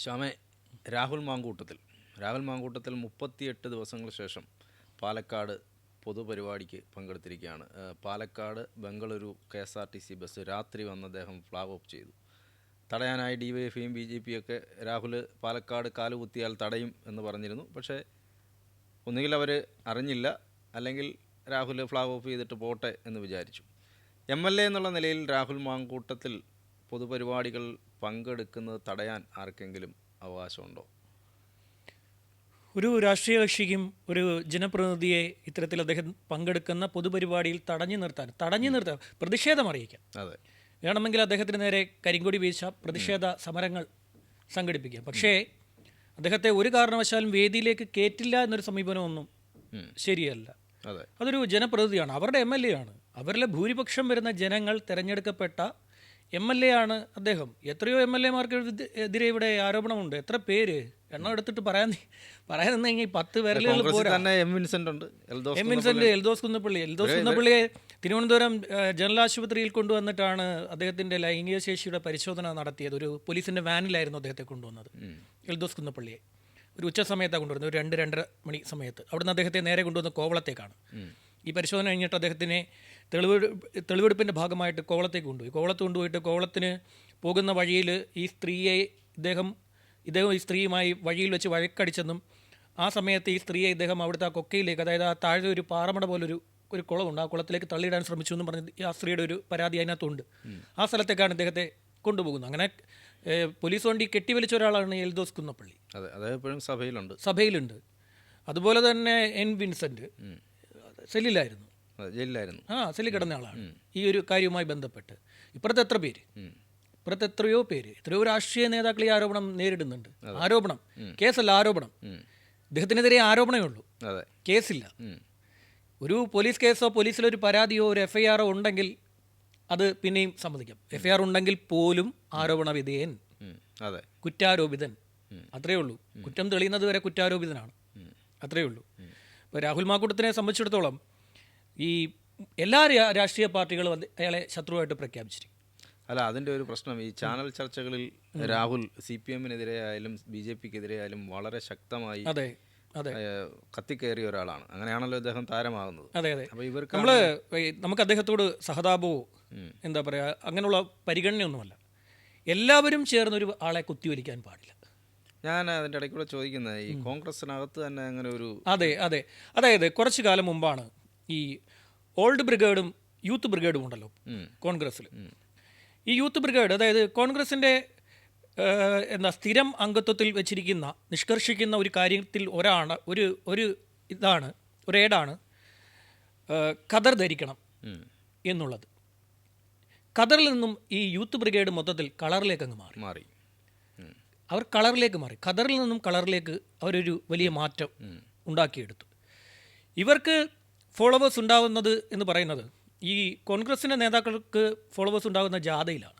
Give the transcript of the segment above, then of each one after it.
ശ്യാമെ രാഹുൽ മാങ്കൂട്ടത്തിൽ. രാഹുൽ മാങ്കൂട്ടത്തിൽ മുപ്പത്തിയെട്ട് ദിവസങ്ങൾക്ക് ശേഷം പാലക്കാട് പൊതുപരിപാടിക്ക് പങ്കെടുത്തിരിക്കുകയാണ്. Palakkad Bengaluru K S R T C bus രാത്രി വന്ന് അദ്ദേഹം ഫ്ലാഗ് ഓഫ് ചെയ്തു. തടയാനായി ഡി വൈ എഫിയും ബി ജെ പിയൊക്കെ രാഹുൽ പാലക്കാട് കാലുകുത്തിയാൽ തടയും എന്ന് പറഞ്ഞിരുന്നു. പക്ഷേ ഒന്നുകിൽ അവർ അറിഞ്ഞില്ല അല്ലെങ്കിൽ രാഹുൽ ഫ്ലാഗ് ഓഫ് ചെയ്തിട്ട് പോട്ടെ എന്ന് വിചാരിച്ചു. എം എൽ എ എന്നുള്ള നിലയിൽ രാഹുൽ മാങ്കൂട്ടത്തിൽ പൊതുപരിപാടികൾ പങ്കെടുക്കുന്നത് തടയാൻ ആർക്കെങ്കിലും അവകാശമുണ്ടോ? ഒരു രാഷ്ട്രീയ കക്ഷിക്കും ഒരു ജനപ്രതിനിധിയെ ഇത്തരത്തിൽ അദ്ദേഹം പങ്കെടുക്കുന്ന പൊതുപരിപാടിയിൽ തടഞ്ഞു നിർത്താൻ തടഞ്ഞു നിർത്താൻ പ്രതിഷേധം അറിയിക്കാം. അതെ. വേണമെങ്കിൽ അദ്ദേഹത്തിന് നേരെ കരിങ്കൊടി വീശ പ്രതിഷേധ സമരങ്ങൾ സംഘടിപ്പിക്കാം. പക്ഷേ അദ്ദേഹത്തെ ഒരു കാരണവശാലും വേദിയിലേക്ക് കയറ്റില്ല എന്നൊരു സമീപനമൊന്നും ശരിയല്ല. അതൊരു ജനപ്രതിനിധിയാണ് അവരുടെ എം എൽ എ ആണ്. അവരിലെ ഭൂരിപക്ഷം വരുന്ന ജനങ്ങൾ തിരഞ്ഞെടുക്കപ്പെട്ട എം എൽ എ ആണ് അദ്ദേഹം. എത്രയോ എം എൽ എമാർക്ക് എതിരെ ഇവിടെ ആരോപണമുണ്ട്. എത്ര പേര്? എണ്ണം എടുത്തിട്ട് പറയാൻ പറയാൻ നിന്ന് കഴിഞ്ഞാൽ പത്ത് വിരലുകൾ പോരാ. എം വിൻസെന്റ് ഉണ്ട്. M Vincent Eldhose Kunnappally. Eldhose കുന്നപ്പള്ളിയെ തിരുവനന്തപുരം ജനറൽ ആശുപത്രിയിൽ കൊണ്ടുവന്നിട്ടാണ് അദ്ദേഹത്തിന്റെ ലൈംഗിക ശേഷിയുടെ പരിശോധന നടത്തിയത്. ഒരു പോലീസിന്റെ വാനിലായിരുന്നു അദ്ദേഹത്തെ കൊണ്ടുവന്നത്. എൽദോസ് കുന്നപ്പള്ളിയെ. ഒരു ഉച്ച സമയത്താണ് കൊണ്ടുവരുന്നത്. ഒരു രണ്ട് രണ്ടര മണി സമയത്ത്. അവിടുന്ന് അദ്ദേഹത്തെ നേരെ കൊണ്ടുവന്ന് കോവളത്തേക്കാണ്. ഈ പരിശോധന കഴിഞ്ഞിട്ട് അദ്ദേഹത്തിനെ തെളിവെടു തെളിവെടുപ്പിന്റെ ഭാഗമായിട്ട് കോവളത്തേക്ക് കൊണ്ടുപോയി. കോവളത്ത് കൊണ്ടുപോയിട്ട് കോവളത്തിന് പോകുന്ന വഴിയിൽ ഈ സ്ത്രീയെ ഇദ്ദേഹം ഇദ്ദേഹം ഈ സ്ത്രീയുമായി വഴിയിൽ വെച്ച് വഴക്കടിച്ചെന്നും ആ സമയത്ത് ഈ സ്ത്രീയെ ഇദ്ദേഹം അവിടുത്തെ ആ കൊക്കയിലേക്ക് അതായത് ആ താഴെ ഒരു പാറമട പോലൊരു ഒരു കുളമുണ്ട് ആ കുളത്തിലേക്ക് തള്ളിയിടാൻ ശ്രമിച്ചു എന്ന് പറഞ്ഞ് ആ സ്ത്രീയുടെ ഒരു പരാതി അതിനകത്തുണ്ട്. ആ സ്ഥലത്തേക്കാണ് ഇദ്ദേഹത്തെ കൊണ്ടുപോകുന്നത്. അങ്ങനെ പോലീസ് വണ്ടി കെട്ടിവലിച്ച ഒരാളാണ് എൽദോസ് കുന്നപ്പള്ളി. അതെ സഭയിലുണ്ട്. സഭയിലുണ്ട്. അതുപോലെ തന്നെ എൻ വിൻസെന്റ് സെല്ലിലായിരുന്നു. ജയിലിലായിരുന്നു. ആ സെല്ലിൽ കിടന്ന ആളാണ് ഈ ഒരു കാര്യവുമായി ബന്ധപ്പെട്ട്. ഇപ്പുറത്ത് എത്ര പേര്? ഇപ്പുറത്തെ എത്രയോ പേര്. എത്രയോ രാഷ്ട്രീയ നേതാക്കൾ ഈ ആരോപണം നേരിടുന്നുണ്ട്. ആരോപണം. കേസല്ല ആരോപണം. ഇദ്ദേഹത്തിനെതിരെ ആരോപണമേ ഉള്ളൂ. കേസില്ല. ഒരു പോലീസ് കേസോ പോലീസിലൊരു പരാതിയോ ഒരു എഫ് ഐ ആറോ ഉണ്ടെങ്കിൽ അത് പിന്നെയും സമ്മതിക്കാം. എഫ്ഐആർ ഐ ആർ ഉണ്ടെങ്കിൽ പോലും ആരോപണ വിധേയൻ അതെ. കുറ്റാരോപിതൻ. അത്രയേ ഉള്ളൂ. കുറ്റം തെളിയുന്നത് വരെ കുറ്റാരോപിതനാണ്. അത്രയേ ഉള്ളൂ. ഇപ്പോൾ രാഹുൽ മാക്കൂട്ടത്തിനെ സംബന്ധിച്ചിടത്തോളം ഈ എല്ലാ രാഷ്ട്രീയ പാർട്ടികളും അയാളെ ശത്രുവായിട്ട് പ്രഖ്യാപിച്ചിരിക്കും. അല്ല അതിന്റെ ഒരു പ്രശ്നം ഈ ചാനൽ ചർച്ചകളിൽ രാഹുൽ സി പി എമ്മിനെതിരെ ആയാലും ബി ജെ പിക്കെതിരെ ആയാലും വളരെ ശക്തമായി അതെ അതെ. കത്തിക്കേറിയ കത്തിക്കയറിയ ഒരാളാണ്. അങ്ങനെയാണല്ലോ അദ്ദേഹം താരമാകുന്നത്. അതെ അതെ. അപ്പോൾ ഇവർക്ക് നമ്മൾ നമുക്ക് അദ്ദേഹത്തോട് സഹതാപമോ എന്താ പറയുക അങ്ങനെയുള്ള പരിഗണനയൊന്നുമല്ല. എല്ലാവരും ചേർന്നൊരു ആളെ കുത്തിവലിക്കാൻ പാടില്ല. ഞാൻ അതിന്റെ ഇടയ്ക്കൂടെ ചോദിക്കുന്നത് ഈ കോൺഗ്രസിനകത്ത് തന്നെ അങ്ങനെ ഒരു അതെ അതെ. അതായത് കുറച്ചു കാലം മുമ്പാണ് ഈ ഓൾഡ് ബ്രിഗേഡും യൂത്ത് ബ്രിഗേഡും ഉണ്ടല്ലോ കോൺഗ്രസ്സിൽ. ഈ യൂത്ത് ബ്രിഗേഡ് അതായത് കോൺഗ്രസിന്റെ എന്താ സ്ഥിരം അംഗത്വത്തിൽ വെച്ചിരിക്കുന്ന നിഷ്കർഷിക്കുന്ന ഒരു കാര്യത്തിൽ ഒരാണ് ഒരു ഒരു ഇതാണ് ഒരേടാണ് ഖദർ ധരിക്കണം എന്നുള്ളത്. ഖദറിൽ നിന്നും ഈ യൂത്ത് ബ്രിഗേഡ് മൊത്തത്തിൽ കളറിലേക്ക് അങ്ങ് മാറി. മാറി. അവർ കളറിലേക്ക് മാറി. ഖദറിൽ നിന്നും കളറിലേക്ക് അവരൊരു വലിയ മാറ്റം ഉണ്ടാക്കിയെടുത്തു. ഇവർക്ക് ഫോളോവേഴ്സ് ഉണ്ടാവുന്നത് എന്ന് പറയുന്നത് ഈ കോൺഗ്രസിന്റെ നേതാക്കൾക്ക് ഫോളോവേഴ്സ് ഉണ്ടാകുന്ന ജാഥയിലാണ്.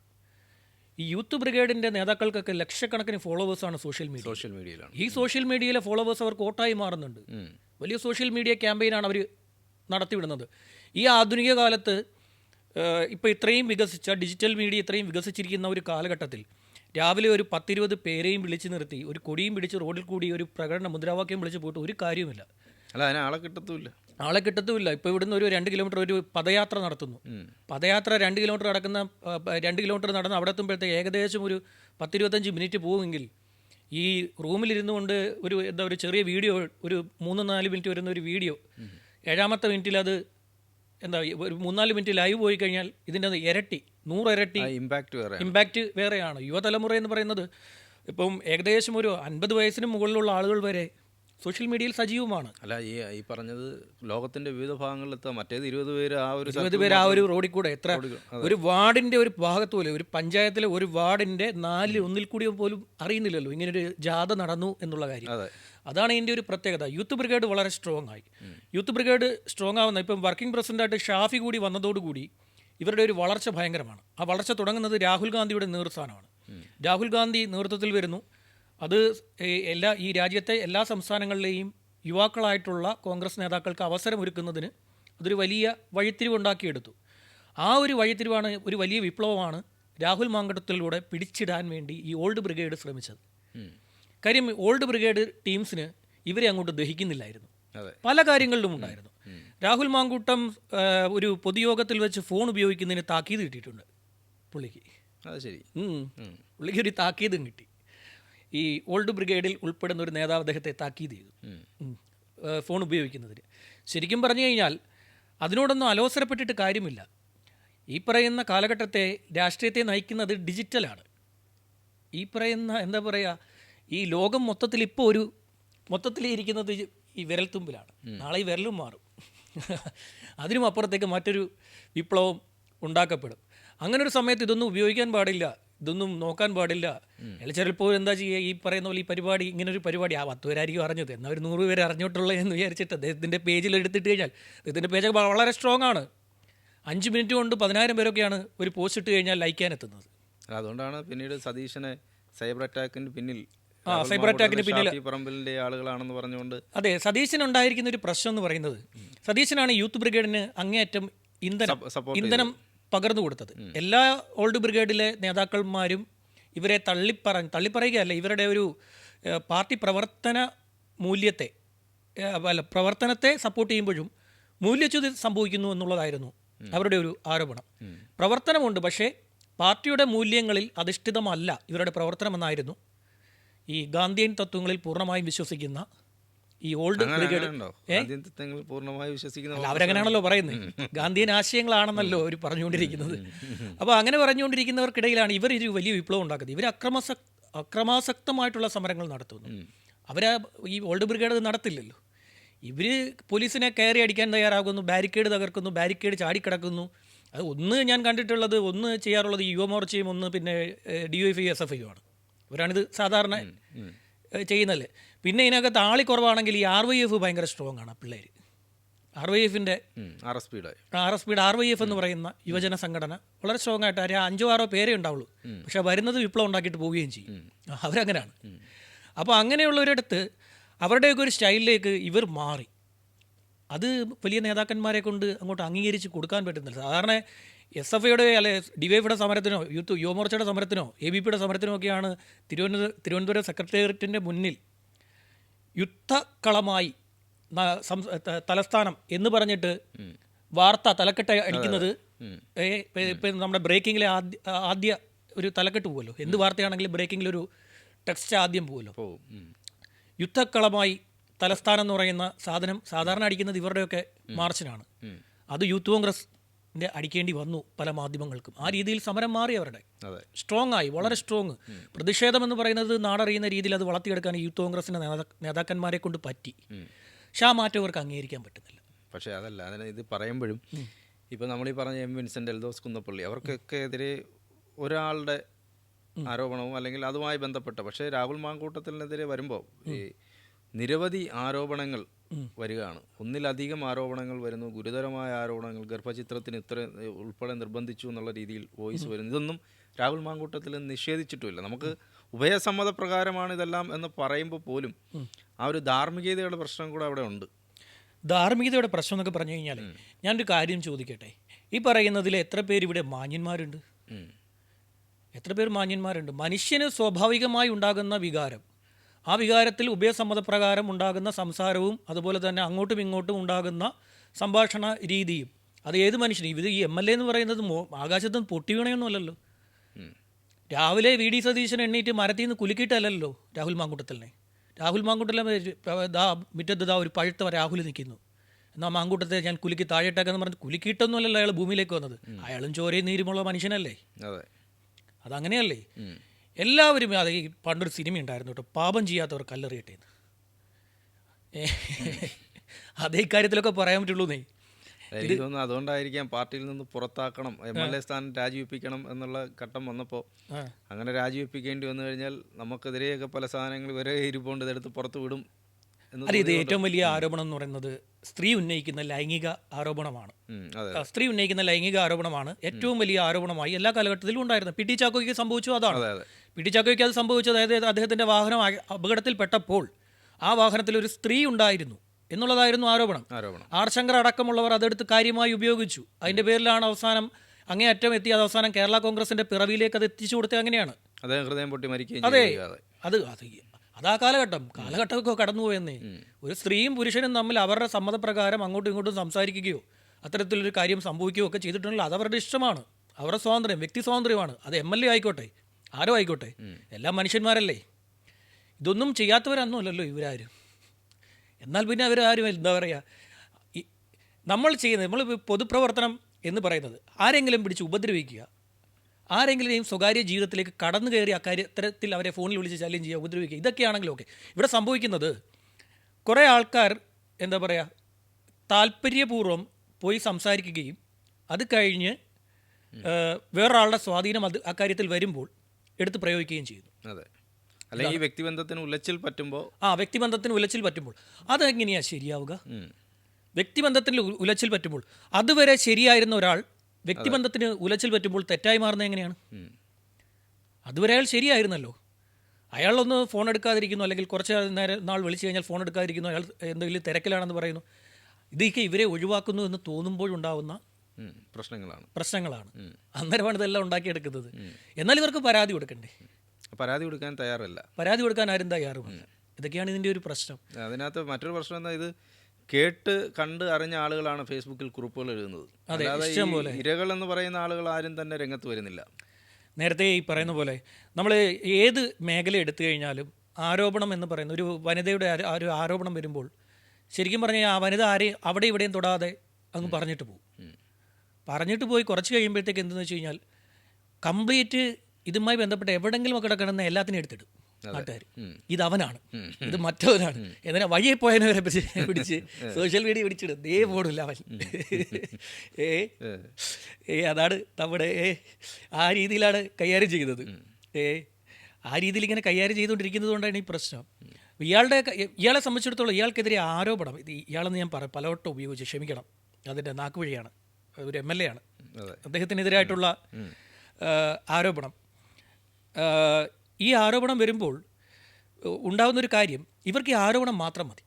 ഈ യൂത്ത് ബ്രിഗേഡിന്റെ നേതാക്കൾക്കൊക്കെ ലക്ഷക്കണക്കിന് ഫോളോവേഴ്സാണ് സോഷ്യൽ മീഡിയ സോഷ്യൽ മീഡിയയിലാണ് ഈ സോഷ്യൽ മീഡിയയിലെ ഫോളോവേഴ്സ് അവർക്ക് വോട്ടായി മാറുന്നുണ്ട്. വലിയ സോഷ്യൽ മീഡിയ ക്യാമ്പയിനാണ് അവർ നടത്തിവിടുന്നത്. ഈ ആധുനിക കാലത്ത് ഇപ്പോൾ ഇത്രയും വികസിച്ച ഡിജിറ്റൽ മീഡിയ ഇത്രയും വികസിച്ചിരിക്കുന്ന ഒരു കാലഘട്ടത്തിൽ രാവിലെ ഒരു പത്തിരുപത് പേരെയും വിളിച്ചു നിർത്തി ഒരു കൊടിയും പിടിച്ച് റോഡിൽ കൂടി ഒരു പ്രകടന മുദ്രാവാക്യം വിളിച്ച് പോയിട്ട് ഒരു കാര്യവുമില്ല. അല്ല അതിന് ആളെ കിട്ടത്തുമില്ല. ആളെ കിട്ടത്തുമില്ല. ഇപ്പോൾ ഇവിടുന്ന് ഒരു രണ്ട് കിലോമീറ്റർ ഒരു പദയാത്ര നടത്തുന്നു. പദയാത്ര രണ്ട് കിലോമീറ്റർ നടക്കുന്ന രണ്ട് കിലോമീറ്റർ നടന്ന് അവിടെ എത്തുമ്പോഴത്തേക്ക് ഏകദേശം ഒരു പത്തിരുപത്തഞ്ച് മിനിറ്റ് പോകുമെങ്കിൽ ഈ റൂമിലിരുന്നു കൊണ്ട് ഒരു എന്താ ഒരു ചെറിയ വീഡിയോ ഒരു മൂന്ന് നാല് മിനിറ്റ് വരുന്ന ഒരു വീഡിയോ ഏഴാമത്തെ മിനിറ്റിൽ അത് എന്താ ഒരു മൂന്നാൽ മിനിറ്റ് ലൈവ് പോയി കഴിഞ്ഞാൽ ഇതിന്റെ അത് ഇരട്ടി നൂറിരട്ടി ഇരട്ടി ഇമ്പാക്റ്റ് വേറെ ഇമ്പാക്റ്റ് വേറെയാണ്. യുവതലമുറ എന്ന് പറയുന്നത് ഇപ്പം ഏകദേശം ഒരു അൻപത് വയസ്സിന് മുകളിലുള്ള ആളുകൾ വരെ സോഷ്യൽ മീഡിയയിൽ സജീവമാണ്. അല്ല ഈ ഈ പറഞ്ഞത് ലോകത്തിന്റെ വിവിധ ഭാഗങ്ങളിലെത്താം മറ്റേത് ഇരുപത് പേര് ആ ഒരു ഇരുപത് പേര് ആ ഒരു റോഡിൽ കൂടെ എത്ര ഒരു വാർഡിന്റെ ഒരു ഭാഗത്ത് പോലും ഒരു പഞ്ചായത്തിലെ ഒരു വാർഡിന്റെ നാലിൽ ഒന്നിൽ കൂടി പോലും അറിയുന്നില്ലല്ലോ ഇങ്ങനെ ഒരു ജാഥ നടന്നു എന്നുള്ള കാര്യം. അതെ. അതാണ് ഇതിന്റെ ഒരു പ്രത്യേകത. യൂത്ത് ബ്രിഗേഡ് വളരെ സ്ട്രോങ് ആയി. യൂത്ത് ബ്രിഗേഡ് സ്ട്രോങ് ആവുന്ന ഇപ്പം വർക്കിംഗ് പ്രസിഡന്റായിട്ട് ഷാഫി കൂടി വന്നതോടുകൂടി ഇവരുടെ ഒരു വളർച്ച ഭയങ്കരമാണ്. ആ വളർച്ച തുടങ്ങുന്നത് രാഹുൽ ഗാന്ധിയുടെ നേതൃസ്ഥാനമാണ്. രാഹുൽ ഗാന്ധി നേതൃത്വത്തിൽ വരുന്നു. അത് എല്ലാ ഈ രാജ്യത്തെ എല്ലാ സംസ്ഥാനങ്ങളിലെയും യുവാക്കളായിട്ടുള്ള കോൺഗ്രസ് നേതാക്കൾക്ക് അവസരമൊരുക്കുന്നതിന് അതൊരു വലിയ വഴിത്തിരിവുണ്ടാക്കിയെടുത്തു. ആ ഒരു വഴിത്തിരിവാണ് ഒരു വലിയ വിപ്ലവമാണ് രാഹുൽ മാങ്കടത്തിലൂടെ പിടിച്ചിടാൻ വേണ്ടി ഈ ഓൾഡ് ബ്രിഗേഡ് ശ്രമിച്ചത്. കാര്യം ഓൾഡ് ബ്രിഗേഡ് ടീംസിന് ഇവരെ അങ്ങോട്ട് ദഹിക്കുന്നില്ലായിരുന്നു. പല കാര്യങ്ങളിലും ഉണ്ടായിരുന്നു. രാഹുൽ മാങ്കൂട്ടം ഒരു പൊതുയോഗത്തിൽ വെച്ച് ഫോൺ ഉപയോഗിക്കുന്നതിന് താക്കീത് കിട്ടിയിട്ടുണ്ട്. പുള്ളിക്ക്. അത് ശരി. പുള്ളിക്ക് ഒരു താക്കീതും കിട്ടി. ഈ ഓൾഡ് ബ്രിഗേഡിൽ ഉൾപ്പെടുന്ന ഒരു നേതാവ് അദ്ദേഹത്തെ താക്കീത് ചെയ്തു. ഫോൺ ഉപയോഗിക്കുന്നതിന്. ശരിക്കും പറഞ്ഞു കഴിഞ്ഞാൽ അതിനോടൊന്നും അലോസരപ്പെട്ടിട്ട് കാര്യമില്ല. ഈ പറയുന്ന കാലഘട്ടത്തെ രാഷ്ട്രീയത്തെ നയിക്കുന്നത് ഡിജിറ്റലാണ്. ഈ പറയുന്ന എന്താ പറയുക ഈ ലോകം മൊത്തത്തിൽ ഇപ്പോൾ ഒരു മൊത്തത്തിൽ ഇരിക്കുന്നത് ഈ വിരൽത്തുമ്പിലാണ്. നാളെ ഈ വിരലും മാറും. അതിനും അപ്പുറത്തേക്ക് മറ്റൊരു വിപ്ലവം ഉണ്ടാക്കപ്പെടും. അങ്ങനെ ഒരു സമയത്ത് ഇതൊന്നും ഉപയോഗിക്കാൻ പാടില്ല ഇതൊന്നും നോക്കാൻ പാടില്ല. അയാൾ ചിലപ്പോൾ എന്താ ചെയ്യുക? ഈ പറയുന്ന പോലെ ഈ പരിപാടി ഇങ്ങനെ ഒരു പരിപാടി. ആ പത്ത് പേരായിരിക്കും അറിഞ്ഞത്. എന്നാൽ ഒരു നൂറ് പേര് അറിഞ്ഞിട്ടുള്ളത് എന്ന് വിചാരിച്ചിട്ട് അദ്ദേഹത്തിന്റെ പേജിൽ എടുത്തിട്ട് കഴിഞ്ഞാൽ അദ്ദേഹത്തിന്റെ പേജ് വളരെ സ്ട്രോങ് ആണ്. അഞ്ച് മിനിറ്റ് കൊണ്ട് പതിനായിരം പേരൊക്കെയാണ് ഒരു പോസ്റ്റ് ഇട്ട് കഴിഞ്ഞാൽ ലൈക്ക് ചെയ്യാൻ എത്തുന്നത്. അതുകൊണ്ടാണ് പിന്നീട് സതീശനെ സൈബർ അറ്റാക്കിന് പിന്നിൽ ആ, സൈബർ അറ്റാക്കിന് പിന്നിൽ ഷാഫി പറമ്പിലിന്റെ ആളുകളാണെന്ന് പറഞ്ഞുകൊണ്ട് അതെ സതീശനുണ്ടായിരിക്കുന്ന ഒരു പ്രശ്നം എന്ന് പറയുന്നത് സതീശനാണ് യൂത്ത് ബ്രിഗേഡിന് അങ്ങേയറ്റം ഇന്ധനം ഇന്ധനം പകർന്നു കൊടുത്തത്. എല്ലാ ഓൾഡ് ബ്രിഗേഡിലെ നേതാക്കന്മാരും ഇവരെ തള്ളിപ്പറ തള്ളിപ്പറയുകയല്ല ഇവരുടെ ഒരു പാർട്ടി പ്രവർത്തന മൂല്യത്തെ അല്ല പ്രവർത്തനത്തെ സപ്പോർട്ട് ചെയ്യുമ്പോഴും മൂല്യച്യുതി സംഭവിക്കുന്നു എന്നുള്ളതായിരുന്നു അവരുടെ ഒരു ആരോപണം. പ്രവർത്തനമുണ്ട് പക്ഷേ പാർട്ടിയുടെ മൂല്യങ്ങളിൽ അധിഷ്ഠിതമല്ല ഇവരുടെ പ്രവർത്തനമെന്നായിരുന്നു ഈ ഗാന്ധിയൻ തത്വങ്ങളിൽ പൂർണമായും വിശ്വസിക്കുന്ന ഈ ഓൾഡ് ബ്രിഗേഡ് പൂർണമായി വിശ്വസിക്കുന്ന അവരങ്ങനെയാണല്ലോ പറയുന്നത് ഗാന്ധിയൻ ആശയങ്ങളാണെന്നല്ലോ അവർ പറഞ്ഞുകൊണ്ടിരിക്കുന്നത്. അപ്പോൾ അങ്ങനെ പറഞ്ഞുകൊണ്ടിരിക്കുന്നവർക്കിടയിലാണ് ഇവർ ഒരു വലിയ വിപ്ലവം ഉണ്ടാക്കുന്നത്. ഇവർ അക്രമാസക് അക്രമാസക്തമായിട്ടുള്ള സമരങ്ങൾ നടത്തുന്നു. അവർ ഈ ഓൾഡ് ബ്രിഗേഡ് നടത്തില്ലല്ലോ. ഇവർ പോലീസിനെ കയറി അടിക്കാൻ തയ്യാറാകുന്നു ബാരിക്കേഡ് തകർക്കുന്നു ബാരിക്കേഡ് ചാടിക്കിടക്കുന്നു. അത് ഒന്ന് ഞാൻ കണ്ടിട്ടുള്ളത് ഒന്ന് ചെയ്യാറുള്ളത് ഈ യുവമോർച്ചയും ഒന്ന് പിന്നെ D F I S F I ആണ് ഇവരാണിത് സാധാരണ ചെയ്യുന്നതല്ലേ പിന്നെ ഇതിനകത്ത് ആളി കുറവാണെങ്കിൽ ഈ ആർ വൈ എഫ് ഭയങ്കര സ്ട്രോങ് ആണ് പിള്ളേർ ആർ വൈ എഫിന്റെ ആർ എസ് പിയുടെ ആർ എസ് പിയുടെ ആർ വൈ എഫ് എന്ന് പറയുന്ന യുവജന സംഘടന വളരെ സ്ട്രോങ് ആയിട്ട് ഒരു അഞ്ചോ ആറോ പേരേ ഉണ്ടാവുള്ളൂ. പക്ഷെ വരുന്നത് വിപ്ലവം ഉണ്ടാക്കിയിട്ട് പോവുകയും ചെയ്യും. അവരങ്ങനെയാണ് അപ്പോൾ അങ്ങനെയുള്ളവരടുത്ത് അവരുടെയൊക്കെ ഒരു സ്റ്റൈലിലേക്ക് ഇവർ മാറി. അത് വലിയ നേതാക്കന്മാരെ കൊണ്ട് അങ്ങോട്ട് അംഗീകരിച്ച് കൊടുക്കാൻ പറ്റുന്നില്ല. സാധാരണ എസ് എഫ് ഐയുടെ അല്ലെ ഡിവൈഫിയുടെ സമരത്തിനോ യൂത്ത് യുവമോർച്ചയുടെ സമരത്തിനോ എ ബി പിയുടെ സമരത്തിനോ ഒക്കെയാണ് തിരുവനന്തപുരം തിരുവനന്തപുരം സെക്രട്ടേറിയറ്റിന്റെ മുന്നിൽ യുദ്ധക്കളമായി തലസ്ഥാനം എന്ന് പറഞ്ഞിട്ട് വാർത്ത തലക്കെട്ട് അടിക്കുന്നത് ഇപ്പം നമ്മുടെ ബ്രേക്കിങ്ങിലെ ആദ്യ ആദ്യ ഒരു തലക്കെട്ട് പോകുമല്ലോ എന്ത് വാർത്തയാണെങ്കിലും ബ്രേക്കിങ്ങിൽ ഒരു ടെക്സ്റ്റ് ആദ്യം പോകുമല്ലോ യുദ്ധക്കളമായി തലസ്ഥാനം എന്ന് പറയുന്ന സാധനം സാധാരണ അടിക്കുന്നത് ഇവരുടെയൊക്കെ മാർച്ചിനാണ്. അത് യൂത്ത് കോൺഗ്രസിന്റെ അടിക്കേണ്ടി വന്നു പല മാധ്യമങ്ങൾക്കും. ആ രീതിയിൽ സമരം മാറി അവരുടെ. സ്ട്രോങ് ആയി വളരെ സ്ട്രോങ് പ്രതിഷേധം എന്ന് പറയുന്നത് നാടറിയുന്ന രീതിയിൽ അത് വളർത്തിയെടുക്കാൻ യൂത്ത് കോൺഗ്രസിന്റെ നേതാ- നേതാക്കന്മാരെ കൊണ്ട് പറ്റി. പക്ഷെ ആ മാറ്റം അവർക്ക് അംഗീകരിക്കാൻ പറ്റുന്നില്ല. പക്ഷേ അതല്ല അതിന് ഇത് പറയുമ്പോഴും ഇപ്പോൾ നമ്മൾ ഈ പറഞ്ഞ എം വിൻസെന്റ് എൽദോസ് കുന്നപ്പള്ളി അവർക്കൊക്കെ എതിരെ ഒരാളുടെ ആരോപണവും അല്ലെങ്കിൽ അതുമായി ബന്ധപ്പെട്ട പക്ഷേ രാഹുൽ മാങ്കൂട്ടത്തിനെതിരെ വരുമ്പോൾ ഈ നിരവധി ആരോപണങ്ങൾ വരികയാണ്. ഒന്നിലധികം ആരോപണങ്ങൾ വരുന്നു. ഗുരുതരമായ ആരോപണങ്ങൾ ഗർഭചിത്രത്തിന് ഇത്ര ഉൾപ്പെടെ നിർബന്ധിച്ചു എന്നുള്ള രീതിയിൽ വോയിസ് വരുന്നു. ഇതൊന്നും രാഹുൽ മാങ്കൂട്ടത്തിൽ നിഷേധിച്ചിട്ടുമില്ല. നമുക്ക് ഉഭയസമ്മത പ്രകാരമാണ് ഇതെല്ലാം എന്ന് പറയുമ്പോൾ പോലും ആ ഒരു ധാർമ്മികതയുടെ പ്രശ്നം കൂടെ അവിടെ ഉണ്ട്. ധാർമ്മികതയുടെ പ്രശ്നം എന്നൊക്കെ പറഞ്ഞു കഴിഞ്ഞാൽ ഞാനൊരു കാര്യം ചോദിക്കട്ടെ? ഈ പറയുന്നതിൽ എത്ര പേര് ഇവിടെ മാന്യന്മാരുണ്ട്? എത്ര പേർ മാന്യന്മാരുണ്ട്? മനുഷ്യന് സ്വാഭാവികമായി ഉണ്ടാകുന്ന വികാരം ആ വികാരത്തിൽ ഉഭയസമ്മതപ്രകാരം ഉണ്ടാകുന്ന സംസാരവും അതുപോലെ തന്നെ അങ്ങോട്ടും ഇങ്ങോട്ടും ഉണ്ടാകുന്ന സംഭാഷണ രീതിയും. അത് ഏത് മനുഷ്യനും ഇത് ഈ എം എൽ എ എന്ന് പറയുന്നത് ആകാശത്ത് നിന്ന് പൊട്ടി വീണയൊന്നുമല്ലല്ലോ രാവിലെ വി ഡി സതീശൻ എണ്ണീറ്റ് മരത്തിൽ നിന്ന് കുലുക്കിയിട്ടല്ലല്ലോ രാഹുൽ മാങ്കൂട്ടത്തിലിനെ. രാഹുൽ മാങ്കൂട്ടത്തിലെ ദാ മുറ്റത്ത് ദാ ഒരു പഴുത്ത രാഹുൽ നിൽക്കുന്നു. എന്നാൽ മാങ്കൂട്ടത്തെ ഞാൻ കുലുക്കി താഴെട്ടേക്കെന്ന് പറഞ്ഞ് കുലുക്കിയിട്ടൊന്നുമല്ലല്ലോ അയാൾ ഭൂമിയിലേക്ക് വന്നത്. അയാളും ചോരയും നീരുമുള്ള മനുഷ്യനല്ലേ? അതെ. അതങ്ങനെയല്ലേ? എല്ലാവരും അത് ഈ പണ്ടൊരു സിനിമ ഉണ്ടായിരുന്നു കേട്ടോ. പാപം ചെയ്യാത്തവർ കല്ലെറിയട്ടെ അതേ കാര്യത്തിലൊക്കെ പറയാൻ പറ്റുള്ളൂ നീ എനിക്ക് തോന്നുന്നു അതുകൊണ്ടായിരിക്കാം പാർട്ടിയിൽ നിന്ന് പുറത്താക്കണം എം എൽ എ സ്ഥാനം രാജിവെപ്പിക്കണം എന്നുള്ള ഘട്ടം വന്നപ്പോൾ അങ്ങനെ രാജിവെപ്പിക്കേണ്ടി വന്നു കഴിഞ്ഞാൽ നമുക്കെതിരെയൊക്കെ പല സാധനങ്ങൾ വരെ ഇരിപ്പുണ്ട് ഇതെടുത്ത് പുറത്ത് വിടും അല്ല ഇത് ഏറ്റവും വലിയ ആരോപണം എന്ന് പറയുന്നത് സ്ത്രീ ഉന്നയിക്കുന്ന ലൈംഗിക ആരോപണമാണ്. സ്ത്രീ ഉന്നയിക്കുന്ന ലൈംഗിക ആരോപണമാണ് ഏറ്റവും വലിയ ആരോപണമായി എല്ലാ കാലഘട്ടത്തിലും ഉണ്ടായിരുന്നത്. പി ടി ചാക്കോയ്ക്ക് സംഭവിച്ചു അതാണ്. അതെ അതെ സംഭവിച്ചത് അതായത് അദ്ദേഹത്തിന്റെ വാഹനം അപകടത്തിൽപ്പെട്ടപ്പോൾ ആ വാഹനത്തിൽ ഒരു സ്ത്രീ ഉണ്ടായിരുന്നു എന്നുള്ളതായിരുന്നു ആരോപണം. ആരോപണം. ആർ ശങ്കർ അടക്കമുള്ളവർ അതെടുത്ത് കാര്യമായി ഉപയോഗിച്ചു. അതിന്റെ പേരിലാണ് അവസാനം അങ്ങേയറ്റം എത്തി അത് അവസാനം കേരള കോൺഗ്രസിന്റെ പിറവിയിലേക്ക് അത് എത്തിച്ചു കൊടുത്തത് അങ്ങനെയാണ്. അദ്ദേഹം ഹൃദയം പൊട്ടി മരിക്കുകയും അതെ. അത്. അത് അതാ കാലഘട്ടം. കാലഘട്ടമൊക്കെ കടന്നുപോയെന്നേ. ഒരു സ്ത്രീയും പുരുഷനും തമ്മിൽ അവരുടെ സമ്മതപ്രകാരം അങ്ങോട്ടും ഇങ്ങോട്ടും സംസാരിക്കുകയോ അത്തരത്തിലൊരു കാര്യം സംഭവിക്കുകയോ ഒക്കെ ചെയ്തിട്ടുണ്ടെങ്കിൽ അത് അവരുടെ ഇഷ്ടമാണ്. അവരുടെ സ്വാതന്ത്ര്യം വ്യക്തി സ്വാതന്ത്ര്യമാണ്. അത് എം എൽ എ ആയിക്കോട്ടെ ആരോ ആയിക്കോട്ടെ എല്ലാം മനുഷ്യന്മാരല്ലേ? ഇതൊന്നും ചെയ്യാത്തവരൊന്നുമല്ലല്ലോ ഇവരാരും. എന്നാൽ പിന്നെ അവരാരും എന്താ പറയുക നമ്മൾ ചെയ്യുന്നത് നമ്മൾ പൊതുപ്രവർത്തനം എന്ന് പറയുന്നത് ആരെങ്കിലും പിടിച്ച് ഉപദ്രവിക്കുക. ആരെങ്കിലും സ്വകാര്യ ജീവിതത്തിലേക്ക് കടന്നു കയറി ആ കാര്യത്തിൽ അവരെ ഫോണിൽ വിളിച്ച് ശല്യം ചെയ്യുക ഉപദ്രവിക്കുക ഇതൊക്കെയാണെങ്കിലും ഓക്കെ ഇവിടെ സംഭവിക്കുന്നത് കുറേ ആൾക്കാർ എന്താ പറയുക താല്പര്യപൂർവം പോയി സംസാരിക്കുകയും അത് കഴിഞ്ഞ് വേറൊരാളുടെ സ്വാധീനം അത് അക്കാര്യത്തിൽ വരുമ്പോൾ എടുത്ത് പ്രയോഗിക്കുകയും ചെയ്യുന്നു അതെ. അല്ലെങ്കിൽ ഈ വ്യക്തിബന്ധത്തിന് ഉലച്ചിൽ പറ്റുമ്പോൾ ആ വ്യക്തിബന്ധത്തിന് ഉലച്ചിൽ പറ്റുമ്പോൾ. അതെങ്ങനെയാണ് ശരിയാവുക? വ്യക്തിബന്ധത്തിന് ഉലച്ചിൽ പറ്റുമ്പോൾ. അതുവരെ ശരിയായിരുന്ന ഒരാൾ വ്യക്തിബന്ധത്തിന് ഉലച്ചിൽ പറ്റുമ്പോൾ തെറ്റായി മാറുന്നത് എങ്ങനെയാണ്? അതുവരെ അയാൾ ശരിയായിരുന്നല്ലോ. അയാളൊന്ന് ഫോൺ എടുക്കാതിരിക്കുന്നു അല്ലെങ്കിൽ കുറച്ച് നേരം നാൾ വിളിച്ചു കഴിഞ്ഞാൽ ഫോൺ എടുക്കാതിരിക്കുന്നു അയാൾ എന്തെങ്കിലും തിരക്കിലാണെന്ന് പറയുന്നു. ഇതൊക്കെ ഇവരെ ഒഴിവാക്കുന്നു എന്ന് തോന്നുമ്പോഴുണ്ടാവുന്ന പ്രശ്നങ്ങളാണ്. പ്രശ്നങ്ങളാണ്. അന്നേരമാണ് ഇതെല്ലാം ഉണ്ടാക്കിയെടുക്കുന്നത്. എന്നാൽ ഇവർക്ക് പരാതി കൊടുക്കണ്ടേ? പരാതി കൊടുക്കാൻ തയ്യാറല്ല. പരാതി കൊടുക്കാൻ ആരും തയ്യാറുമില്ല. ഇതൊക്കെയാണ് ഇതിന്റെ ഒരു പ്രശ്നം. അതിനകത്ത് മറ്റൊരു പ്രശ്നം എന്താ ഇത് കേട്ട് കണ്ട് അറിഞ്ഞ ആളുകളാണ് ഫേസ്ബുക്കിൽ കുറിപ്പുകൾ എഴുതുന്നത്. അല്ലാതെ ഇരകൾ എന്ന് പറയുന്ന ആളുകൾ ആരും തന്നെ രംഗത്ത് വരുന്നില്ല. നേരത്തെ ഈ പറയുന്ന പോലെ നമ്മൾ ഏത് മേഖല എടുത്തു കഴിഞ്ഞാലും ആരോപണം എന്ന് പറയുന്ന ഒരു വനിതയുടെ ഒരു ആരോപണം വരുമ്പോൾ ശരിക്കും പറഞ്ഞാൽ ആ വനിത ആരെയും അവിടെ ഇവിടെയും തൊടാതെ അങ്ങ് പറഞ്ഞിട്ട് പോകും. പറഞ്ഞിട്ട് പോയി കുറച്ച് കഴിയുമ്പോഴത്തേക്ക് എന്തെന്ന് വെച്ച് കഴിഞ്ഞാൽ കംപ്ലീറ്റ് ഇതുമായി ബന്ധപ്പെട്ട് എവിടെങ്കിലും ഒക്കെ കിടക്കണമെന്ന് എല്ലാത്തിനും എടുത്തിടും നാട്ടുകാർ ഇത് അവനാണ്. ഇത് മറ്റവനാണ്. എന്നാൽ വഴിയെ പോയവരെ പിടിച്ച് പിടിച്ച് സോഷ്യൽ മീഡിയ പിടിച്ചിടും. ദേ പോടില്ല അവൻ. ഏ. ഏ. അതാണ് നമ്മുടെ ഏ ആ രീതിയിലാണ് കൈകാര്യം ചെയ്യുന്നത്. ഏ ആ രീതിയിൽ ഇങ്ങനെ കൈകാര്യം ചെയ്തുകൊണ്ടിരിക്കുന്നത് കൊണ്ടാണ് ഈ പ്രശ്നം. ഇയാളുടെ ഇയാളെ സംബന്ധിച്ചിടത്തോളം ഇയാൾക്കെതിരെ ആരോപണം ഇത് ഇയാളെന്ന് ഞാൻ പറ പലവട്ടം ഉപയോഗിച്ച് ക്ഷമിക്കണം. അതിന്റെ നാക്കുവഴിയാണ് ഒരു എം എൽ എ ആണ്. അദ്ദേഹത്തിനെതിരായിട്ടുള്ള ആരോപണം. ഈ ആരോപണം വരുമ്പോൾ ഉണ്ടാകുന്ന ഉണ്ടാകുന്നൊരു കാര്യം ഇവർക്ക് ഈ ആരോപണം മാത്രം മതി.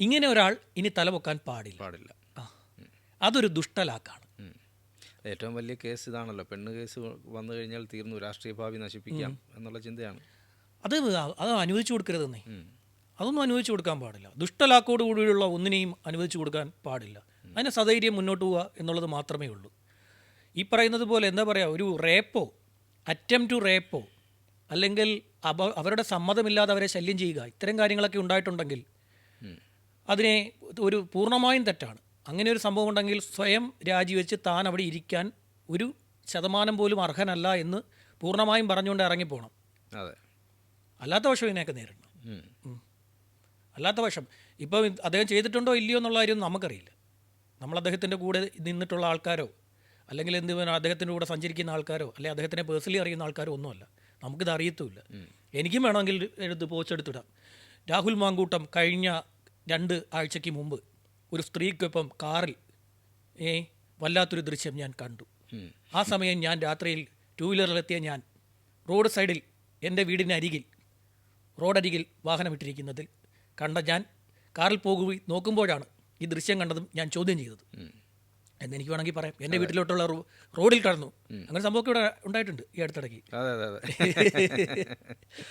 ഇങ്ങനെ ഒരാൾ ഇനി തലപൊക്കാൻ പാടില്ല. പാടില്ല. അതൊരു ദുഷ്ടലാക്കാണ്. ഏറ്റവും വലിയ കേസ് ഇതാണല്ലോ. പെണ്ണ് കേസ് വന്നു കഴിഞ്ഞാൽ തീർന്നു. രാഷ്ട്രീയ ഭാവി നശിപ്പിക്കാം എന്നുള്ള ചിന്തയാണ്. അത് അത് അനുവദിച്ചു കൊടുക്കരുതെന്നേ. അതൊന്നും അനുവദിച്ചു കൊടുക്കാൻ പാടില്ല. ദുഷ്ടലാക്കോടുകൂടിയുള്ള ഒന്നിനെയും അനുവദിച്ചു കൊടുക്കാൻ പാടില്ല. അതിനെ സധൈര്യം മുന്നോട്ട് പോവുക എന്നുള്ളത് മാത്രമേ ഉള്ളൂ. ഈ പറയുന്നത് പോലെ എന്താ പറയുക ഒരു റേപ്പോ അറ്റം ടു റേപ്പോ അല്ലെങ്കിൽ അപ അവരുടെ സമ്മതമില്ലാതെ അവരെ ശല്യം ചെയ്യുക ഇത്തരം കാര്യങ്ങളൊക്കെ ഉണ്ടായിട്ടുണ്ടെങ്കിൽ അതിനെ ഒരു പൂർണമായും തെറ്റാണ്. അങ്ങനെ ഒരു സംഭവം ഉണ്ടെങ്കിൽ സ്വയം രാജിവെച്ച് താൻ അവിടെ ഇരിക്കാൻ ഒരു ശതമാനം പോലും അർഹനല്ല എന്ന് പൂർണമായും പറഞ്ഞുകൊണ്ട് ഇറങ്ങിപ്പോണം. അതെ. അല്ലാത്ത പക്ഷം ഇതിനെയൊക്കെ നേരിടണം. അല്ലാത്ത പക്ഷം ഇപ്പം അദ്ദേഹം ചെയ്തിട്ടുണ്ടോ ഇല്ലയോ എന്നുള്ള കാര്യം നമുക്കറിയില്ല. നമ്മൾ അദ്ദേഹത്തിന്റെ കൂടെ നിന്നിട്ടുള്ള ആൾക്കാരോ അല്ലെങ്കിൽ എന്ത് അദ്ദേഹത്തിന്റെ കൂടെ സഞ്ചരിക്കുന്ന ആൾക്കാരോ അല്ലെങ്കിൽ അദ്ദേഹത്തിനെ പേഴ്സണലി അറിയുന്ന ആൾക്കാരോ ഒന്നുമല്ല. നമുക്കിത് അറിയത്തുമില്ല. എനിക്കും വേണമെങ്കിൽ എടുത്ത് പോച്ചെടുത്തിടാം രാഹുൽ മാങ്കൂട്ടം കഴിഞ്ഞ രണ്ട് ആഴ്ചയ്ക്ക് മുമ്പ് ഒരു സ്ത്രീക്കൊപ്പം കാറിൽ ഏ വല്ലാത്തൊരു ദൃശ്യം ഞാൻ കണ്ടു. ആ സമയം ഞാൻ രാത്രിയിൽ ടൂ വീലറിലെത്തിയ ഞാൻ റോഡ് സൈഡിൽ എന്റെ വീടിനരികിൽ റോഡരികിൽ വാഹനമിട്ടിരിക്കുന്നതിൽ കണ്ട ഞാൻ കാറിൽ പോകുകയും നോക്കുമ്പോഴാണ് ഈ ദൃശ്യം കണ്ടതും ഞാൻ ചോദ്യം ചെയ്തത്. എന്ന് എനിക്ക് വേണമെങ്കിൽ പറയാം. എന്റെ വീട്ടിലോട്ടുള്ള റോഡിൽ കടന്നു. അങ്ങനെ സംഭവം ഇവിടെ ഉണ്ടായിട്ടുണ്ട് ഈ അടുത്തിടയ്ക്ക്.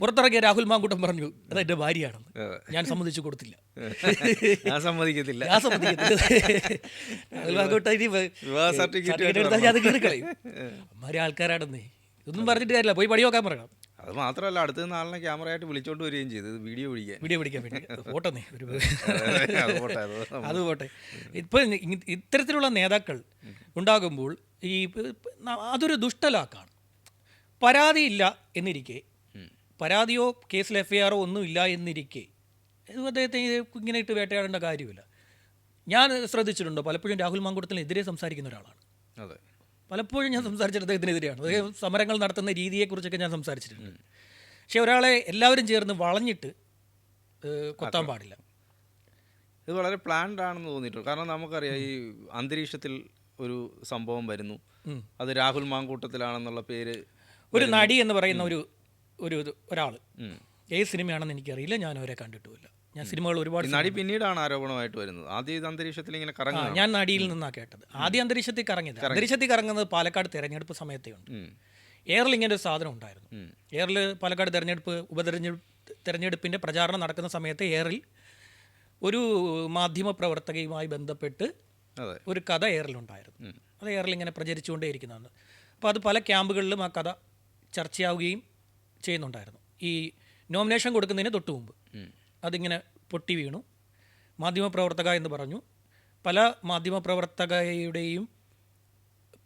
പുറത്തിറങ്ങിയ രാഹുൽ മാങ്കൂട്ടം പറഞ്ഞു അത് എന്റെ ഭാര്യയാണെന്ന്. ഞാൻ സമ്മതിച്ചു കൊടുത്തില്ല. ഞാൻ സമ്മതിക്കത്തില്ല. ഞാൻ സമ്മതിക്കത്തില്ല. രാഹുൽ മാങ്കൂട്ടം ഇനി സർട്ടിഫിക്കറ്റ് സർട്ടിഫിക്കറ്റ് എടുത്താൽ ഞാൻ അത് കീറിക്കളയും. അമ്മാരെ ആൾക്കാരാണെന്നേ. ഇതൊന്നും പറഞ്ഞിട്ട് കാര്യമില്ല. പോയി പണി നോക്കാൻ പറയണം. അത് മാത്രമല്ല അടുത്ത നിന്ന് ആളിനെ ക്യാമറയായിട്ട് വിളിച്ചോണ്ട് വരികയും ചെയ്തു. വീഡിയോ പിടിക്കാൻ. വീഡിയോ പിടിക്കാൻ വേണ്ടി. ഫോട്ടോ നീ ഒരു അത് പോട്ടെ, ഇപ്പൊ ഇത്തരത്തിലുള്ള നേതാക്കൾ ഉണ്ടാകുമ്പോൾ ഈ അതൊരു ദുഷ്ടലാക്കാണ് പരാതിയില്ല എന്നിരിക്കെ പരാതിയോ കേസിൽ എഫ് ഐ ആറോ ഒന്നും ഇല്ല എന്നിരിക്കെ ഇത് അദ്ദേഹത്തെ ഇങ്ങനെ ഇട്ട് വേട്ടയാടേണ്ട കാര്യമില്ല. ഞാൻ ശ്രദ്ധിച്ചിട്ടുണ്ടോ പലപ്പോഴും രാഹുൽ മാങ്കുടത്തിനെതിരെ സംസാരിക്കുന്ന ഒരാളാണ്. അതെ. പലപ്പോഴും ഞാൻ സംസാരിച്ചിട്ട് അദ്ദേഹത്തിനെതിരെയാണ്. അദ്ദേഹം സമരങ്ങൾ നടത്തുന്ന രീതിയെക്കുറിച്ചൊക്കെ ഞാൻ സംസാരിച്ചിട്ടുണ്ട്. പക്ഷേ ഒരാളെ എല്ലാവരും ചേർന്ന് വളഞ്ഞിട്ട് കൊത്താൻ പാടില്ല. ഇത് വളരെ പ്ലാൻഡ് ആണെന്ന് തോന്നിയിട്ടുണ്ട്. കാരണം നമുക്കറിയാം ഈ അന്തരീക്ഷത്തിൽ ഒരു സംഭവം വരുന്നു. അത് രാഹുൽ മാങ്കൂട്ടത്തിലാണെന്നുള്ള പേര് ഒരു നടി എന്ന് പറയുന്ന ഒരു ഒരു ഒരാൾ ഏത് സിനിമയാണെന്ന് എനിക്കറിയില്ല. ഞാൻ അവരെ കണ്ടിട്ടുമില്ല. ഞാൻ സിനിമകൾ ഒരുപാട് നടി പിന്നീടാണ് ആരോപണമായിട്ട് വരുന്നത്. ആദ്യ അന്തരീക്ഷത്തിൽ ഇങ്ങനെ ആ, കറങ്ങുക ഞാൻ നടിയിൽ നിന്നാണ് കേട്ടത്. ആദ്യ അന്തരീക്ഷത്തിൽ കറങ്ങിയത്. അന്തരീക്ഷത്തിൽ കറങ്ങുന്നത് പാലക്കാട് തെരഞ്ഞെടുപ്പ് സമയത്തേ ഉണ്ട് എയറിൽ ഇങ്ങനെ ഒരു സാധനം ഉണ്ടായിരുന്നു. എയറിൽ പാലക്കാട് തെരഞ്ഞെടുപ്പ് ഉപതെരഞ്ഞെടുപ്പ് തെരഞ്ഞെടുപ്പിന്റെ പ്രചാരണം നടക്കുന്ന സമയത്ത് എയറിൽ ഒരു മാധ്യമ പ്രവർത്തകയുമായി ബന്ധപ്പെട്ട് ഒരു കഥ എയറിലുണ്ടായിരുന്നു അത് എയറിൽ ഇങ്ങനെ പ്രചരിച്ചുകൊണ്ടേയിരിക്കുന്നതാണ്. അപ്പോൾ അത് പല ക്യാമ്പുകളിലും ആ കഥ ചർച്ചയാവുകയും ചെയ്യുന്നുണ്ടായിരുന്നു. ഈ നോമിനേഷൻ കൊടുക്കുന്നതിന് തൊട്ടു മുമ്പ് അതിങ്ങനെ പൊട്ടി വീണു. മാധ്യമപ്രവർത്തക എന്ന് പറഞ്ഞു. പല മാധ്യമപ്രവർത്തകയുടെയും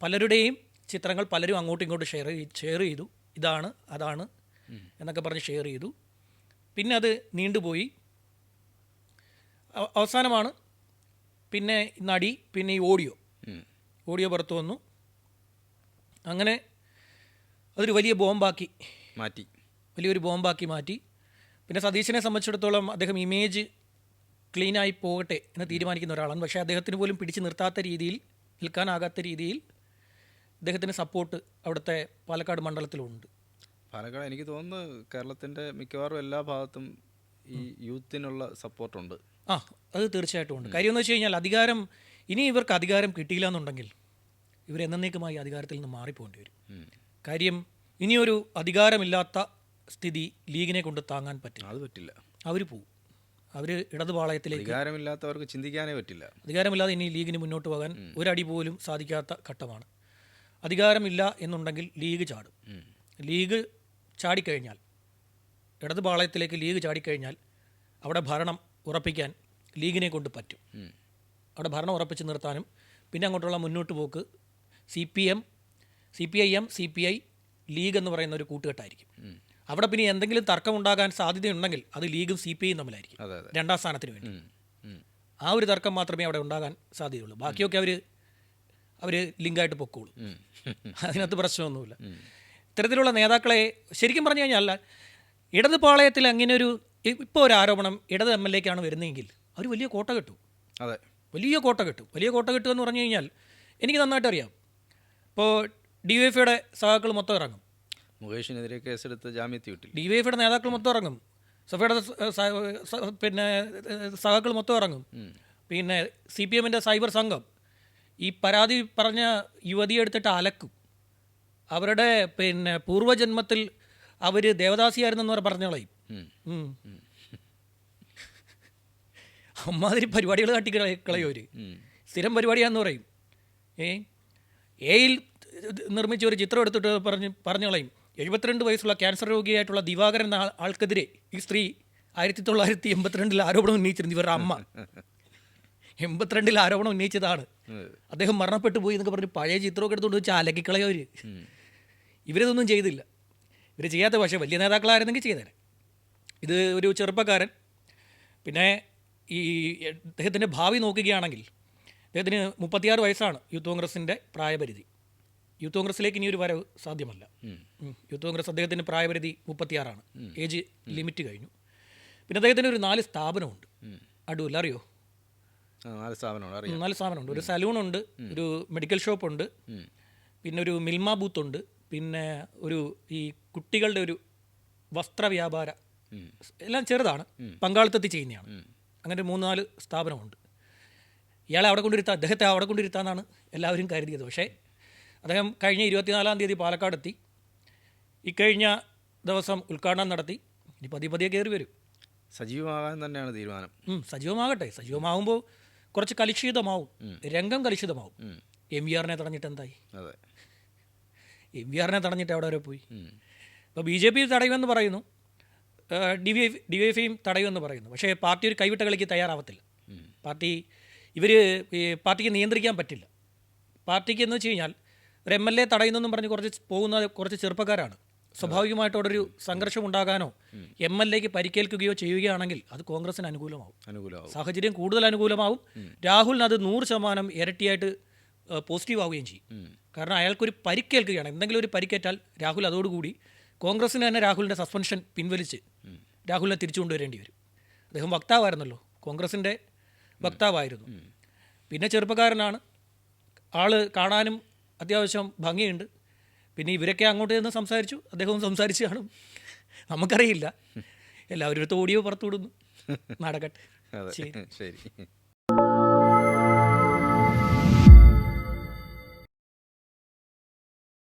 പലരുടെയും ചിത്രങ്ങൾ പലരും അങ്ങോട്ടും ഇങ്ങോട്ടും ഷെയർ ഷെയർ ചെയ്തു. ഇതാണ് അതാണ് എന്നൊക്കെ പറഞ്ഞ് ഷെയർ ചെയ്തു. പിന്നെ അത് നീണ്ടുപോയി. അവ- അവസാനമാണ് പിന്നെ നടി പിന്നെ ഈ ഓഡിയോ. ഓഡിയോ പുറത്തു വന്നു. അങ്ങനെ അതൊരു വലിയ ബോംബാക്കി മാറ്റി. വലിയൊരു ബോംബാക്കി മാറ്റി. പിന്നെ സതീശനെ സംബന്ധിച്ചിടത്തോളം അദ്ദേഹം ഇമേജ് ക്ലീനായി പോകട്ടെ എന്ന് തീരുമാനിക്കുന്ന ഒരാളാണ്. പക്ഷേ അദ്ദേഹത്തിന് പോലും പിടിച്ചു നിർത്താത്ത രീതിയിൽ നിൽക്കാനാകാത്ത രീതിയിൽ അദ്ദേഹത്തിന് സപ്പോർട്ട് അവിടുത്തെ പാലക്കാട് മണ്ഡലത്തിലുണ്ട്. പാലക്കാട് എനിക്ക് തോന്നുന്നു കേരളത്തിന്റെ മിക്കവാറും എല്ലാ ഭാഗത്തും ഈ യൂത്തിനുള്ള സപ്പോർട്ടുണ്ട് ആ അത് തീർച്ചയായിട്ടും ഉണ്ട്. കാര്യം എന്ന് വെച്ച് കഴിഞ്ഞാൽ അധികാരം ഇനി ഇവർക്ക് അധികാരം കിട്ടിയില്ല എന്നുണ്ടെങ്കിൽ ഇവർ എന്നേക്കുമായി അധികാരത്തിൽ നിന്ന് മാറിപ്പോകേണ്ടി വരും. കാര്യം ഇനിയൊരു അധികാരമില്ലാത്ത സ്ഥിതി ലീഗിനെ കൊണ്ട് താങ്ങാൻ പറ്റില്ല. അത് പറ്റില്ല. അവർ പോവും. അവർ ഇടതുപാളയത്തിലേക്ക് അധികാരമില്ലാത്തവർക്ക് ചിന്തിക്കാനേ പറ്റില്ല. അധികാരമില്ലാതെ ഇനി ലീഗിന് മുന്നോട്ട് പോകാൻ ഒരടി പോലും സാധിക്കാത്ത ഘട്ടമാണ്. അധികാരമില്ല എന്നുണ്ടെങ്കിൽ ലീഗ് ചാടും. ലീഗ് ചാടിക്കഴിഞ്ഞാൽ ഇടതുപാളയത്തിലേക്ക് ലീഗ് ചാടിക്കഴിഞ്ഞാൽ അവിടെ ഭരണം ഉറപ്പിക്കാൻ ലീഗിനെ കൊണ്ട് പറ്റും. അവിടെ ഭരണം ഉറപ്പിച്ച് നിർത്താനും പിന്നെ അങ്ങോട്ടുള്ള മുന്നോട്ട് പോക്ക് C P M C P I M C P I league എന്ന് പറയുന്ന ഒരു കൂട്ടുകെട്ടായിരിക്കും. അവിടെ പിന്നെ എന്തെങ്കിലും തർക്കമുണ്ടാകാൻ സാധ്യതയുണ്ടെങ്കിൽ അത് ലീഗും സി പി ഐയും തമ്മിലായിരിക്കും. രണ്ടാം സ്ഥാനത്തിന് വേണ്ടി. ആ ഒരു തർക്കം മാത്രമേ അവിടെ ഉണ്ടാകാൻ സാധ്യതയുള്ളൂ. ബാക്കിയൊക്കെ അവർ അവർ ലിങ്കായിട്ട് പൊക്കോളൂ. അതിനകത്ത് പ്രശ്നമൊന്നുമില്ല. ഇത്തരത്തിലുള്ള നേതാക്കളെ ശരിക്കും പറഞ്ഞു കഴിഞ്ഞാൽ ഇടത് പാളയത്തിൽ അങ്ങനെ ഒരു ഇപ്പോൾ ഒരു ആരോപണം ഇടത് എം എൽ എക്കാണ് വരുന്നതെങ്കിൽ അവർ വലിയ കോട്ട കെട്ടും. അതെ. വലിയ കോട്ട കെട്ടും. വലിയ കോട്ട കെട്ടുക എന്ന് പറഞ്ഞു കഴിഞ്ഞാൽ എനിക്ക് നന്നായിട്ട് അറിയാം ഇപ്പോൾ ഡി വൈ എഫയുടെ സഹാക്കൾ മൊത്തം ഇറങ്ങും. മുകേഷിനെതിരെ കേസെടുത്ത് ജാമ്യത്തിൽ വിട്ടില്ല. ഡി വൈ എഫയുടെ നേതാക്കൾ മൊത്തം ഇറങ്ങും. സഫയുടെ പിന്നെ സഹാക്കൾ മൊത്തം ഇറങ്ങും. പിന്നെ സി പി എമ്മിന്റെ സൈബർ സംഘം ഈ പരാതി പറഞ്ഞ യുവതിയെ എടുത്തിട്ട് അലക്കും. അവരുടെ പിന്നെ പൂർവജന്മത്തിൽ അവർ ദേവദാസിയായിരുന്നെന്ന് പറഞ്ഞു കളയും. അമ്മാതിരി പരിപാടികൾ കാട്ടി കളയും അവർ. സ്ഥിരം പരിപാടിയാന്ന് പറയും. ഏ? എയിൽ നിർമ്മിച്ച ഒരു ചിത്രം എടുത്തിട്ട് പറഞ്ഞ് പറഞ്ഞു കളയും എഴുപത്തിരണ്ട് വയസ്സുള്ള ക്യാൻസർ രോഗിയായിട്ടുള്ള ദിവാകരൻ എന്ന ആൾക്കെതിരെ ഈ സ്ത്രീ ആയിരത്തി തൊള്ളായിരത്തി എൺപത്തിരണ്ടിൽ ആരോപണം ഉന്നയിച്ചിരുന്നു ഇവരുടെ അമ്മ. എൺപത്തിരണ്ടിൽ ആരോപണം ഉന്നയിച്ചതാണ്. അദ്ദേഹം മരണപ്പെട്ടു പോയി എന്നൊക്കെ പറഞ്ഞ് പഴയ ചിത്രമൊക്കെ എടുത്തുകൊണ്ട് വെച്ചാൽ അലക്കിക്കളയോ അവർ ഇവരിതൊന്നും ചെയ്തില്ല. ഇവർ ചെയ്യാത്ത പക്ഷേ വലിയ നേതാക്കളായിരുന്നെങ്കിൽ ചെയ്തേനെ. ഇത് ഒരു ചെറുപ്പക്കാരൻ. പിന്നെ ഈ അദ്ദേഹത്തിന്റെ ഭാവി നോക്കുകയാണെങ്കിൽ അദ്ദേഹത്തിന് മുപ്പത്തിയാറ് വയസ്സാണ് യൂത്ത് കോൺഗ്രസിന്റെ പ്രായപരിധി. യൂത്ത് കോൺഗ്രസിലേക്ക് ഇനി ഒരു വരവ് സാധ്യമല്ല. യൂത്ത് കോൺഗ്രസ് അദ്ദേഹത്തിന്റെ പ്രായപരിധി മുപ്പത്തിയാറാണ്. ഏജ് ലിമിറ്റ് കഴിഞ്ഞു. പിന്നെ അദ്ദേഹത്തിന് ഒരു നാല് സ്ഥാപനമുണ്ട്. അടൂല്ല അറിയോ? നാല് സ്ഥാപനമുണ്ട് നാല് സ്ഥാപനമുണ്ട്. ഒരു സലൂണുണ്ട് ഒരു മെഡിക്കൽ ഷോപ്പുണ്ട് പിന്നെ ഒരു മിൽമ ബൂത്തുണ്ട് പിന്നെ ഒരു ഈ കുട്ടികളുടെ ഒരു വസ്ത്ര വ്യാപാര എല്ലാം ചെറുതാണ്. പങ്കാളിത്തത്തിൽ ചെയ്യുന്നതാണ്. അങ്ങനെ മൂന്ന് നാല് സ്ഥാപനമുണ്ട്. ഇയാളെ അവിടെ കൊണ്ടിരുത്താം അദ്ദേഹത്തെ അവിടെ കൊണ്ടിരുത്താന്നാണ് എല്ലാവരും കരുതിയത്. പക്ഷേ അദ്ദേഹം കഴിഞ്ഞ ഇരുപത്തിനാലാം തീയതി പാലക്കാടെത്തി. ഇക്കഴിഞ്ഞ ദിവസം ഉദ്ഘാടനം നടത്തി. ഇനി പതി പതിയെ കയറി വരും. സജീവമാകാൻ തന്നെയാണ് തീരുമാനം. സജീവമാകട്ടെ. സജീവമാകുമ്പോൾ കുറച്ച് കലുഷിതമാവും. രംഗം കലുഷിതമാവും. എം വി ആറിനെ തടഞ്ഞിട്ട് എന്തായി? അതെ. എം വി ആറിനെ തടഞ്ഞിട്ട് അവിടെ വരെ പോയി. ഇപ്പോൾ ബി ജെ പി തടയുമെന്ന് പറയുന്നു. ഡി വി ഡി വൈ എഫിയും തടയുമെന്ന് പറയുന്നു. പക്ഷേ പാർട്ടി ഒരു കൈവിട്ട കളിക്ക് തയ്യാറാവത്തില്ല. പാർട്ടി ഇവർ പാർട്ടിക്ക് നിയന്ത്രിക്കാൻ പറ്റില്ല. പാർട്ടിക്ക് എന്ന് വെച്ച് കഴിഞ്ഞാൽ ഒരു എം എൽ എ തടയുന്നെന്നും പറഞ്ഞ് കുറച്ച് പോകുന്ന കുറച്ച് ചെറുപ്പക്കാരാണ്. സ്വാഭാവികമായിട്ട് അവിടെ ഒരു സംഘർഷം ഉണ്ടാകാനോ എം എൽ എക്ക് പരിക്കേൽക്കുകയോ ചെയ്യുകയാണെങ്കിൽ അത് കോൺഗ്രസിന് അനുകൂലമാവും. അനുകൂലമാവും. സാഹചര്യം കൂടുതൽ അനുകൂലമാവും. രാഹുലിന് അത് നൂറ് ശതമാനം ഇരട്ടിയായിട്ട് പോസിറ്റീവ് ആവുകയും ചെയ്യും. കാരണം അയാൾക്കൊരു പരിക്കേൽക്കുകയാണ്. എന്തെങ്കിലും ഒരു പരിക്കേറ്റാൽ രാഹുൽ അതോടുകൂടി കോൺഗ്രസിന് തന്നെ രാഹുലിന്റെ സസ്പെൻഷൻ പിൻവലിച്ച് രാഹുലിനെ തിരിച്ചു കൊണ്ടുവരേണ്ടി വരും. അദ്ദേഹം വക്താവായിരുന്നല്ലോ. കോൺഗ്രസിന്റെ വക്താവായിരുന്നു. പിന്നെ ചെറുപ്പക്കാരനാണ്. ആൾ കാണാനും അത്യാവശ്യം ഭംഗിയുണ്ട്. പിന്നെ ഇവരൊക്കെ അങ്ങോട്ട് ചെന്ന് സംസാരിച്ചു. അദ്ദേഹവും സംസാരിച്ച് കാണും നമുക്കറിയില്ല എല്ലാവരും എടുത്ത് പുറത്തു വിടുന്നു. നടക്കട്ടെ. ശരി.